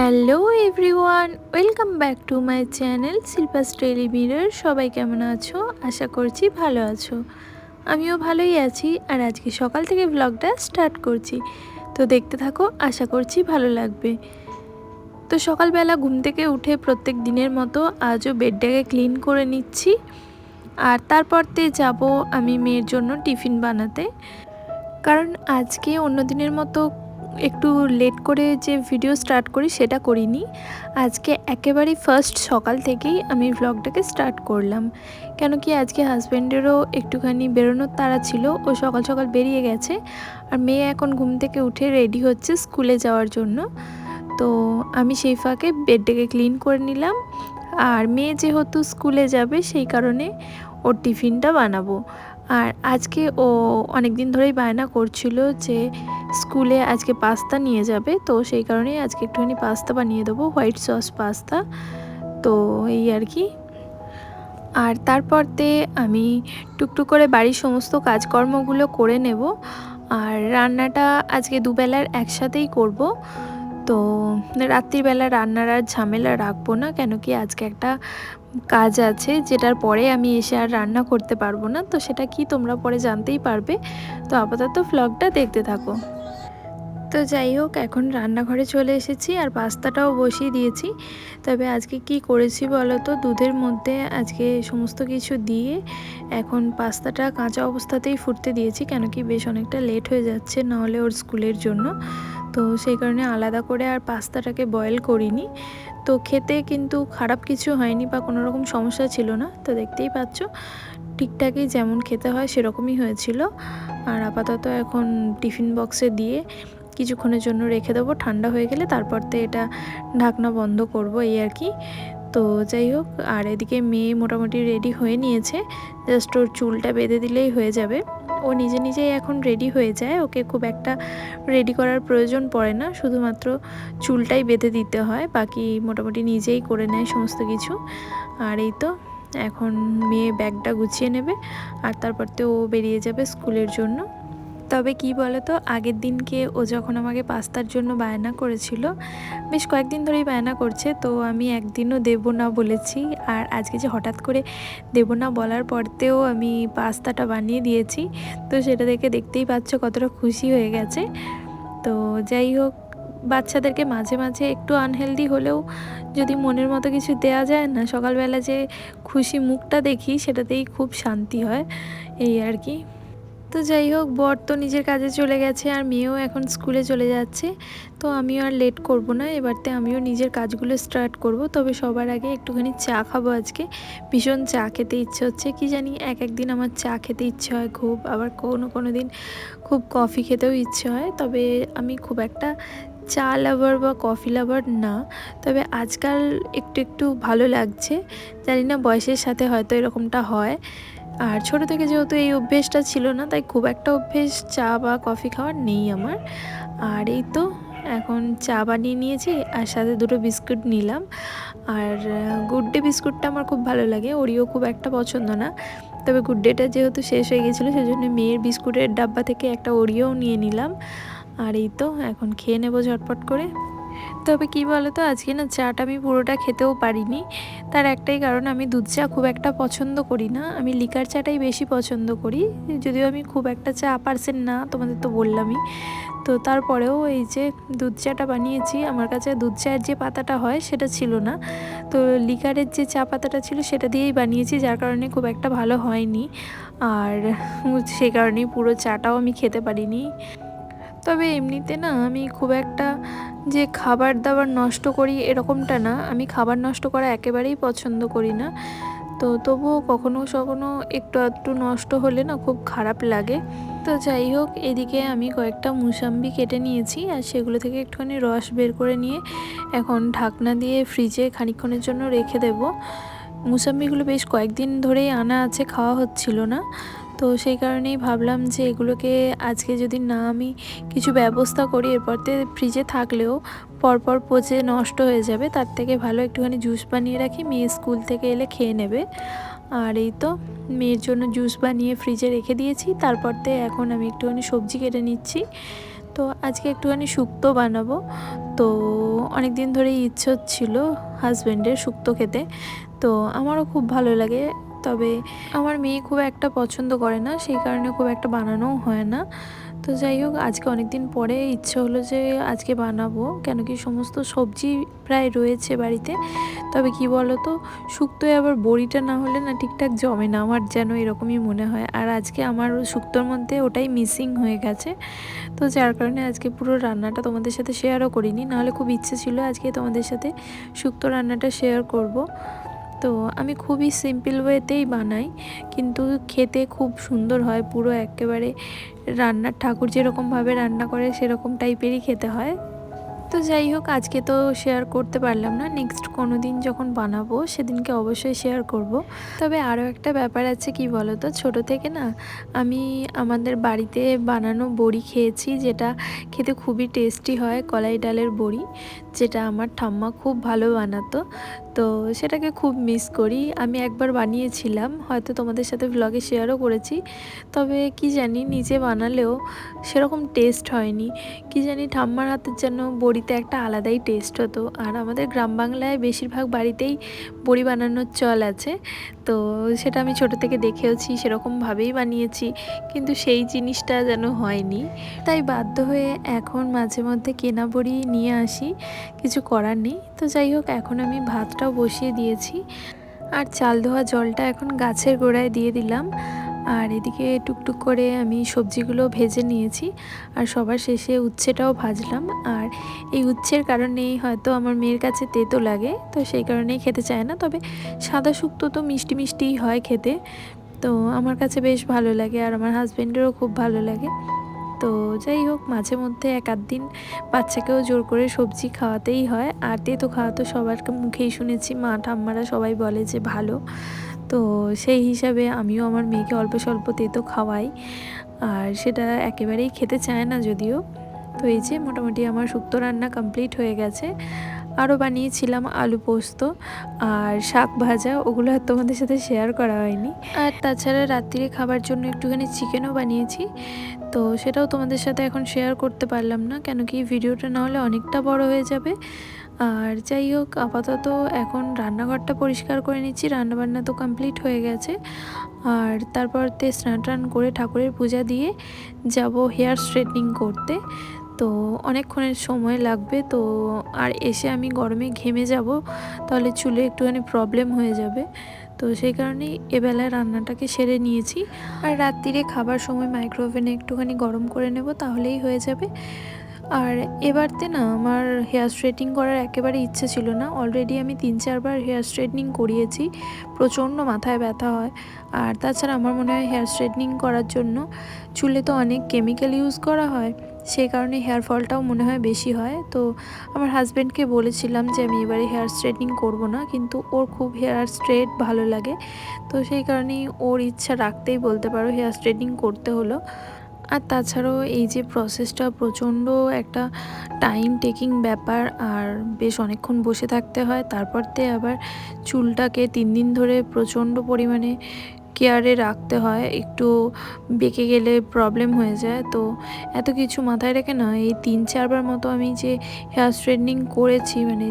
Hello everyone, welcome back to my channel Shilpa's daily mirror সবাই কেমন আছো? আশা করছি ভালো আছো। আমিও ভালোই আছি আর আজকে সকাল থেকে ব্লগটা স্টার্ট করছি। তো দেখতে থাকো, আশা করছি ভালো লাগবে। তো সকালবেলা ঘুম থেকে উঠে প্রত্যেক দিনের মতো আজও বেডটাকে ক্লিন করে নিচ্ছি। আর তারপরতে যাব আমি মেয়ের জন্য টিফিন বানাতে। কারণ আজকে অন্য দিনের মতো একটু লেট করে যে ভিডিও স্টার্ট করি, সেটা করিনি। আজকে একেবারেই ফার্স্ট সকাল থেকেই আমি ভ্লগটাকে স্টার্ট করলাম। কেন কি আজকে হাজব্যান্ডেরও একটুখানি বেরোনোর তাড়া ছিল, ও সকাল সকাল বেরিয়ে গেছে। আর মেয়ে এখন ঘুম থেকে উঠে রেডি হচ্ছে স্কুলে যাওয়ার জন্য। তো আমি সেই ফাঁকে বেডটাকে ক্লিন করে নিলাম। আর মেয়ে যেহেতু স্কুলে যাবে, সেই কারণে ওর টিফিনটা বানাবো। আর আজকে ও অনেক দিন ধরেই বায়না করছিল যে স্কুলে আজকে পাস্তা নিয়ে যাবে, তো সেই কারণেই আজকে একটুখানি পাস্তা বানিয়ে দেবো, হোয়াইট সস পাস্তা। তো এই আর কি। আর তারপরতে আমি টুকটুক করে বাড়ির সমস্ত কাজকর্মগুলো করে নেব। আর রান্নাটা আজকে দুবেলার একসাথেই করব। তো রাত্রিবেলা রান্নার আর ঝামেলা রাখব না, কেন কি আজকে একটা কাজ আছে যেটার পরে আমি এসে আর রান্না করতে পারব না, তো সেটা কি তোমরা পরে জানতেই পারবে। তো আপাতত ফ্লগটা দেখতে থাকো। তো যাই হোক, এখন রান্নাঘরে চলে এসেছি আর পাস্তাটাও বসিয়ে দিয়েছি। তবে আজকে কি করেছি বলো তো, দুধের মধ্যে আজকে সমস্ত কিছু দিয়ে এখন পাস্তাটা কাঁচা অবস্থাতেই ফুটতে দিয়েছি, কেন কি বেশ অনেকটা লেট হয়ে যাচ্ছে নাহলে ওর স্কুলের জন্য। তো সেই কারণে আলাদা করে আর পাস্তাটাকে বয়েল করিনি। তো খেতে কিন্তু খারাপ কিছু হয়নি বা কোনো রকম সমস্যা ছিল না। তো দেখতেই পাচ্ছ, ঠিকঠাকই যেমন খেতে হয় সেরকমই হয়েছিল। আর আপাতত এখন টিফিন বক্সে দিয়ে কিছুক্ষণের জন্য রেখে দেবো। ঠান্ডা হয়ে গেলে তারপর তো এটা ঢাকনা বন্ধ করব, এই আর কি। তো যাই হোক, আর এদিকে মেয়ে মোটামুটি রেডি হয়ে নিয়েছে। জাস্ট ওর চুলটা বেঁধে দিলেই হয়ে যাবে। ও নিজে নিজেই এখন রেডি হয়ে যায়। ওকে খুব একটা রেডি করার প্রয়োজন পড়ে না। শুধুমাত্র চুলটাই বেঁধে দিতে হয়। বাকি মোটামুটি নিজেই করে নেয় সমস্ত কিছু। আর এই তো, এখন মেয়ে ব্যাগটা গুছিয়ে নেবে। আর তারপর তো ও বেরিয়ে যাবে স্কুলের জন্য। তবে কি বলতো, আগের দিনকে ও যখন আমাকে পাস্তার জন্য বায়না করেছিল, বেশ কয়েকদিন ধরেই বায়না করছে, তো আমি একদিনও দেব না বলেছি। আর আজকে যে হঠাৎ করে দেব না বলার পরতেও আমি পাস্তাটা বানিয়ে দিয়েছি, তো সেটা দেখে দেখতেই পাচ্ছ কতটা খুশি হয়ে গেছে। তো যাই হোক, বাচ্চাদেরকে মাঝে মাঝে একটু আনহেলদি হলেও যদি মনের মতো কিছু দেয়া যায় না, সকালবেলা যে খুশি মুখটা দেখি, সেটাতেই খুব শান্তি হয়, এই আর কি। তো যাই হোক, বর তো নিজের কাজে চলে গেছে আর মেয়েও এখন স্কুলে চলে যাচ্ছে। তো আমিও আর লেট করব না, এবারতে আমিও নিজের কাজগুলো স্টার্ট করব। তবে সবার আগে একটুখানি চা খাব আজকে। ভীষণ চা খেতে ইচ্ছে হচ্ছে। কি জানি, এক একদিন আমার চা খেতে ইচ্ছে হয় খুব, আবার কোনো কোনো দিন খুব কফি খেতেও ইচ্ছে হয়। তবে আমি খুব একটা চা লাভার বা কফি লাভার না। তবে আজকাল একটু একটু ভালো লাগছে। জানি না, বয়সের সাথে হয়তো এরকমটা হয়। আর ছোট থেকে যেহেতু এই অভ্যেসটা ছিল না, তাই খুব একটা অভ্যেস চা বা কফি খাওয়ার নেই আমার। আর এই তো এখন চা বানিয়ে নিয়েছি আর সাথে দুটো বিস্কুট নিলাম। আর গুড ডে বিস্কুটটা আমার খুব ভালো লাগে, ওরিও খুব একটা পছন্দ না। তবে গুড ডেটা যেহেতু শেষ হয়ে গেছিল, সেজন্য মেয়ের বিস্কুটের ডাব্বা থেকে একটা ওরিও নিয়ে নিলাম। আর এই তো, এখন খেয়ে নেব ঝটপট করে। তবে কি বলো তো আজকে না চাটা আমি পুরোটা খেতেও পারিনি। তার একটাই কারণ, আমি দুধ চা খুব একটা পছন্দ করি না। আমি লিকার চাটাই বেশি পছন্দ করি। যদিও আমি খুব একটা চা পারসেন না, তোমাদের তো বললামই। তো তারপরেও এই যে দুধ চাটা বানিয়েছি, আমার কাছে দুধ চায়ের যে পাতাটা হয় সেটা ছিল না। তো লিকারের যে চা পাতাটা ছিল সেটা দিয়েই বানিয়েছি, যার কারণে খুব একটা ভালো হয়নি। আর সেই কারণেই পুরো চাটাও আমি খেতে পারিনি। তবে এমনিতে না আমি খুব একটা যে খাবার দাবার নষ্ট করি এরকমটা না। আমি খাবার নষ্ট করা একেবারেই পছন্দ করি না। তো তবুও কখনো কখনো একটু একটু নষ্ট হলে না খুব খারাপ লাগে। তো যাই হোক, এদিকে আমি কয়েকটা মুসাম্বি কেটে নিয়েছি আর সেগুলো থেকে একটুখানি রস বের করে নিয়ে এখন ঢাকনা দিয়ে ফ্রিজে খানিক্ষণের জন্য রেখে দেব। মুসাম্বিগুলো বেশ কয়েকদিন ধরেই আনা আছে, খাওয়া হচ্ছিল না। তো সেই কারণেই ভাবলাম যে এগুলোকে আজকে যদি না আমি কিছু ব্যবস্থা করি এরপরতে ফ্রিজে থাকলেও পরপর পচে নষ্ট হয়ে যাবে, তার থেকে ভালো একটুখানি জুস বানিয়ে রাখি, মেয়ে স্কুল থেকে এলে খেয়ে নেবে। আর এই তো মেয়ের জন্য জুস বানিয়ে ফ্রিজে রেখে দিয়েছি তারপরতে এখন আমি একটুখানি সবজি কেটে নিচ্ছি। তো আজকে একটুখানি শুক্তো বানাবো। তো অনেক দিন ধরেই ইচ্ছে ছিল হাজব্যান্ডের শুক্তো খেতে। তো আমারও খুব ভালো লাগে। তবে আমার মেয়ে খুব একটা পছন্দ করে না, সেই কারণে খুব একটা বানানোও হয় না। তো যাই হোক, আজকে অনেক দিন পরে ইচ্ছে হলো যে আজকে বানাবো, কেন কি সমস্ত সবজি প্রায় রয়েছে বাড়িতে। তবে কি বলো তো শুক্তোয় আবার বড়িটা না হলে না ঠিকঠাক জমে না, আমার যেন এরকমই মনে হয়। আর আজকে আমার শুক্তোর মধ্যে ওটাই মিসিং হয়ে গেছে। তো যার কারণে আজকে পুরো রান্নাটা তোমাদের সাথে শেয়ারও করিনি, নাহলে খুব ইচ্ছে ছিল আজকে তোমাদের সাথে শুক্তো রান্নাটা শেয়ার করব। তো আমি খুবই সিম্পল ওয়েতেই বানাই। কিন্তু খেতে খুব সুন্দর হয়, পুরো একেবারে রান্নার ঠাকুর যেরকমভাবে রান্না করে সেরকম টাইপেরই খেতে হয়। তো যাই হোক, আজকে তো শেয়ার করতে পারলাম না। নেক্সট কোনো দিন যখন বানাবো, সেদিনকে অবশ্যই শেয়ার করব। তবে আরও একটা ব্যাপার আছে কি বলো তো ছোটো থেকে না, আমি আমাদের বাড়িতে বানানো বড়ি খেয়েছি, যেটা খেতে খুবই টেস্টি হয়, কলাই ডালের বড়ি। যেটা আমার ঠাম্মা খুব ভালো বানাতো, তো সেটাকে খুব মিস করি। আমি একবার বানিয়েছিলাম, হয়তো তোমাদের সাথে ব্লগে শেয়ারও করেছি। তবে কি জানি নিজে বানালেও সেরকম টেস্ট হয়নি। কি জানি ঠাম্মার হাতের যেন বড়িতে একটা আলাদাই টেস্ট হতো। আর আমাদের গ্রাম বাংলায় বেশিরভাগ বাড়িতেই বড়ি বানানোর চল আছে। তো সেটা আমি ছোট থেকে দেখেওছি সেরকমভাবেই বানিয়েছি। কিন্তু সেই জিনিসটা যেন হয়নি। তাই বাধ্য হয়ে এখন মাঝে মধ্যে কেনা বড়ি নিয়ে আসি। কিছু করার নেই। তো যাই হোক, এখন আমি ভাতটাও বসিয়ে দিয়েছি। আর চাল ধোয়া জলটা এখন গাছের গোড়ায় দিয়ে দিলাম। আর এদিকে টুকটুক করে আমি সবজিগুলো ভেজে নিয়েছি। আর সবার শেষে উচ্ছেটাও ভাজলাম। আর এই উচ্ছের কারণেই হয়তো আমার মেয়ের কাছে তেতো লাগে, তো সেই কারণেই খেতে চায় না। তবে সাদা শুক্তো তো মিষ্টি মিষ্টিই হয় খেতে। তো আমার কাছে বেশ ভালো লাগে, আর আমার হাজব্যান্ডেরও খুব ভালো লাগে। তো যাই হোক, মাঝে মধ্যে এক আধ দিন বাচ্চাকেও জোর করে সবজি খাওয়াতেই হয়। আর খাওয়া তো সবার মুখেই শুনেছি, মা, ঠাম্মারা সবাই বলে যে ভালো। তো সেই হিসাবে আমিও আমার মেয়েকে অল্প স্বল্প তেতো খাওয়াই। আর সেটা একেবারেই খেতে চায় না যদিও। তো এই যে মোটামুটি আমার শুক্তো রান্না কমপ্লিট হয়ে গেছে। আরও বানিয়েছিলাম আলু পোস্ত আর শাক ভাজা, ওগুলো আর তোমাদের সাথে শেয়ার করা হয়নি। আর তাছাড়া রাত্রিরে খাবার জন্য একটুখানি চিকেনও বানিয়েছি। তো সেটাও তোমাদের সাথে এখন শেয়ার করতে পারলাম না, কেন কি ভিডিওটা না হলে অনেকটা বড় হয়ে যাবে। আর যাই হোক, আপাতত এখন রান্নাঘরটা পরিষ্কার করে নিচ্ছি, রান্নাবান্না তো কমপ্লিট হয়ে গেছে। আর তারপর তে স্নান টান করে ঠাকুরের পূজা দিয়ে যাব হেয়ার স্ট্রেটনিং করতে। তো অনেকক্ষণের সময় লাগবে, তো আর এসে আমি গরমে ঘেমে যাব, তাহলে চুলে একটুখানি প্রবলেম হয়ে যাবে। তো সেই কারণেই এবেলায় রান্নাটাকে সেরে নিয়েছি। আর রাত্রিরে খাবার সময় মাইক্রোওভেনে একটুখানি গরম করে নেব, তাহলেই হয়ে যাবে। আর এবারতে না আমার হেয়ার স্ট্রেটনিং করার একেবারে ইচ্ছে ছিল না। অলরেডি আমি তিন চারবার হেয়ার স্ট্রেটনিং করিয়েছি, প্রচণ্ড মাথায় ব্যথা হয়। আর তাছাড়া আমার মনে হয় হেয়ার স্ট্রেটনিং করার জন্য চুলে তো অনেক কেমিক্যাল ইউজ করা হয়। সেই কারণে হেয়ার ফলটাও মনে হয় বেশি হয়। তো আমার হাজব্যান্ডকে বলেছিলাম যে, আমি এবারে হেয়ার স্ট্রেটনিং করব না। কিন্তু ওর খুব হেয়ার স্ট্রেট ভালো লাগে। তো সেই কারণেই ওর ইচ্ছা রাখতেই বলতে পারো হেয়ার স্ট্রেটনিং করতে হলো। আর তাছাড়াও এই যে প্রসেসটা প্রচণ্ড একটা টাইম টেকিং ব্যাপার, আর বেশ অনেকক্ষণ বসে থাকতে হয়। তারপর তে আবার চুলটাকে তিন দিন ধরে প্রচণ্ড পরিমাণে কেয়ারে রাখতে হয়, একটু বেঁকে গেলে প্রবলেম হয়ে যায়। তো এত কিছু মাথায় রেখে না, এই তিন চারবার মতো আমি যে হেয়ার স্ট্রেটনিং করেছি মানে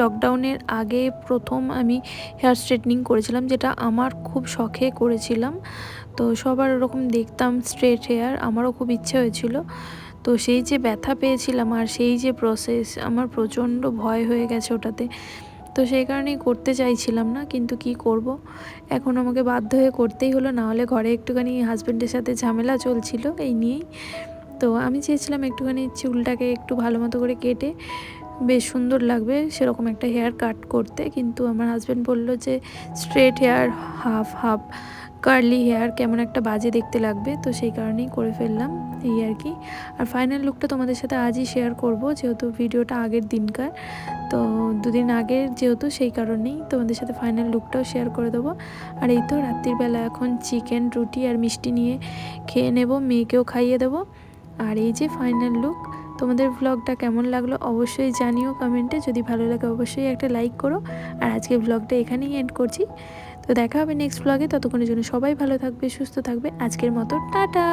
লকডাউনের আগে প্রথম আমি হেয়ার স্ট্রেটনিং করেছিলাম, যেটা আমার খুব শখে করেছিলাম। তো সবার ওরকম দেখতাম স্ট্রেট হেয়ার আমারও খুব ইচ্ছে হয়েছিল। তো সেই যে ব্যথা পেয়েছিলাম আর সেই যে প্রসেস আমার প্রচণ্ড ভয় হয়ে গেছে ওটাতে। তো সেই কারণেই করতে চাইছিলাম না, কিন্তু কি করব? এখন আমাকে বাধ্য হয়ে করতেই হলো, না হলে ঘরে একটুখানি হাজব্যান্ডের সাথে ঝামেলা চলছিল এই নিয়েই। তো আমি চেয়েছিলাম একটুখানি চুলটাকে একটু ভালো মতো করে কেটে, বেশ সুন্দর লাগবে সেরকম একটা হেয়ার কাট করতে, কিন্তু আমার হাজব্যান্ড বলল যে straight hair half half curly hair কেমন একটা বাজে দেখতে লাগবে, তো সেই কারণেই করে ফেললাম এই আর কি। আর ফাইনাল লুকটা তোমাদের সাথে আজই শেয়ার করব, যেহেতু ভিডিওটা আগের দিনকার, তো দুদিন আগের যেহেতু সেই কারণেই তোমাদের সাথে ফাইনাল লুকটাও শেয়ার করে দেবো। আর এই তো রাত্রিবেলা এখন চিকেন রুটি আর মিষ্টি নিয়ে খেয়ে নেব, মেয়েকেও খাইয়ে দেবো। আর এই যে ফাইনাল লুক তোমাদের ভ্লগটা কেমন লাগল অবশ্যই জানিও কমেন্টে যদি ভালো লাগে অবশ্যই একটা লাইক করো। আর আজকে ভ্লগটা এখানেই এন্ড করছি। তো দেখা হবে নেক্সট ব্লগে ততক্ষণের জন্য সবাই ভালো থাকবে, সুস্থ থাকবে। আজকের মতো, টাটা!